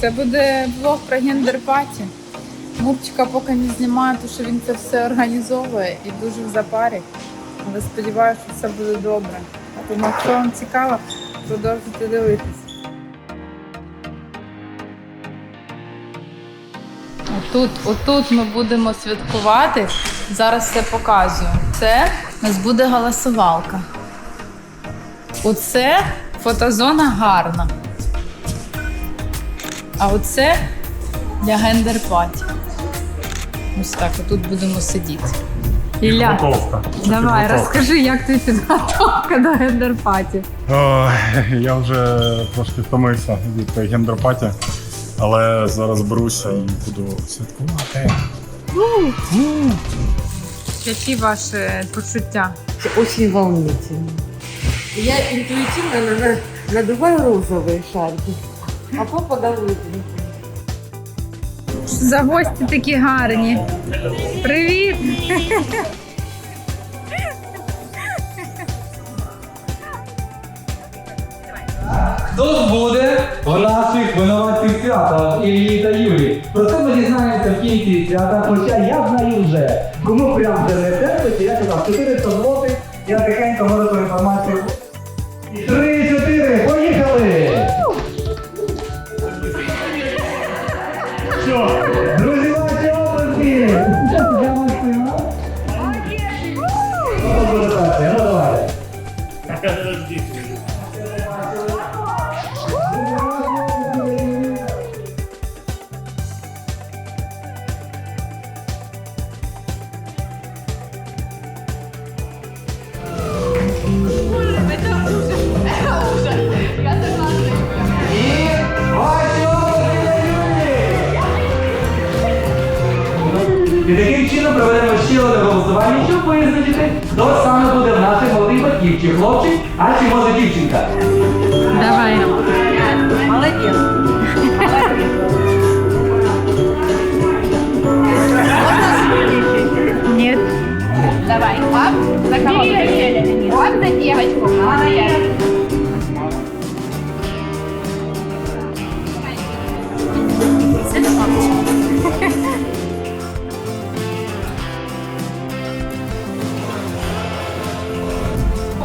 Це буде влог про гендер-паті. Мурчика поки не знімає, тому що він це все організовує і дуже в запарі. Але сподіваюся, що все буде добре. Тому якщо вам цікаво, продовжуйте дивитися. Отут, отут ми будемо святкувати. Зараз все показую. Це у нас буде голосувалка. Оце фотозона гарна. А оце для гендер-паті. Ось так, отут будемо сидіти. Ілля, Підготовка. Давай, підготовка. розкажи, як ти підготовка до гендер-паті. Ой, я вже трошки втомився від гендерпаті, але зараз беруся і буду святкувати. Які ваші почуття? Это очень волнительно. Я интуитивно на- надуваю розовые шарики, а папа довольный. За гості такі гарні. Привіт! Хто ж буде в наших винуватців свята Іллі та Юлі? Про це ми дізнаємося в кінці свята, хоча я знаю вже, кому прям вже не терпиться, я казав 400 злотих, я тихенько можу ту інформацію. 마십시오. 그러지 마십시오, 아버지. 진짜 고생하고 있어요. 한번더 봐야 돼, 한번더 봐야 돼. 아버지. І таким чином проведемо ще одне голосування, щоб визначити, хто саме буде в наших молодих батьків, чи хлопчик, а чи може дівчинка. Давай. Молодец.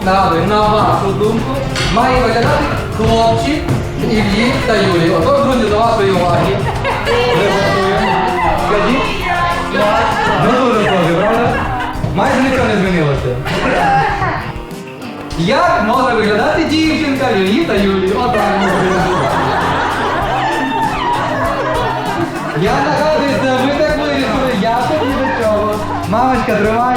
На вашу думку, має виглядати хлопчик Іллі та Юлі. Отож, друзі, до вашої уваги. Скажіть. Дуже схоже, правда? Майже нічого не змінилося. Як може виглядати дівчинка Іллі та Юлі? Отак може виглядати. Я нагадую, це ви так вирішили, я тобі до цього. Мамочка, тримай,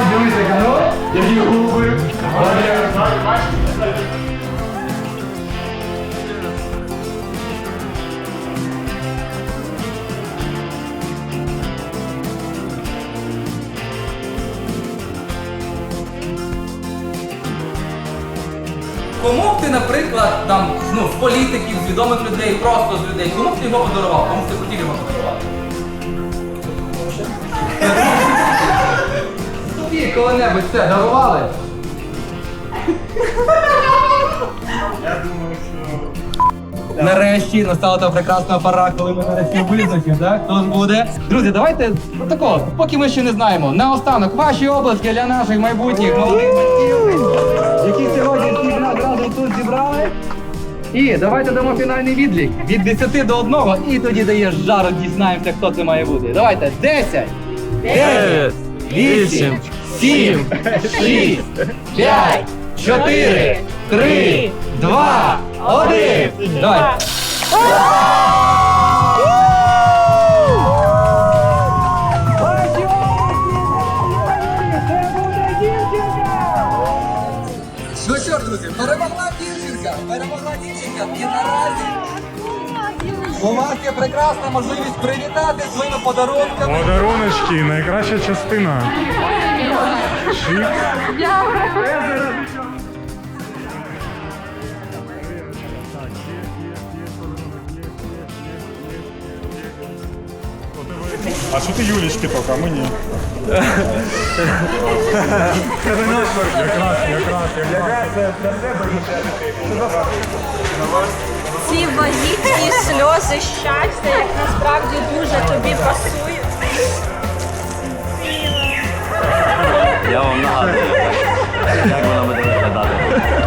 Кому б ти, наприклад, там, ну, з політиків, з відомих людей, просто з людей, кому б ти його подарував? Кому б ти хотів його подарувати? Тобі коли-небудь це дарували? Нарешті настала та прекрасна пора, коли ми нарешті визначимо, так? Хто ж буде? Друзі, давайте отако, поки ми ще не знаємо. Наостанок ваші обласки для наших майбутніх молодих батьків, які сьогодні всіх нас разом тут зібрали. І давайте дамо фінальний відлік. Від 10 до 1, і тоді даєш жару, дізнаємося, хто це має бути. Давайте. 10, 9, 8, 7, 6, 5, 4, 3, 2, 1. Давай. Ну що ж, друзі, перемогла дівчинка! Перемогла дівчинка! І наразі у вас є прекрасна можливість привітати своїми подарунками. Подаруночки, найкраща частина. Шик. А що ти Юлічки поки, а мені? Якраз, якраз, якраз. Ці вагітні сльози щастя, як насправді дуже тобі пасують. Я вам нагадую, як вона буде виглядати.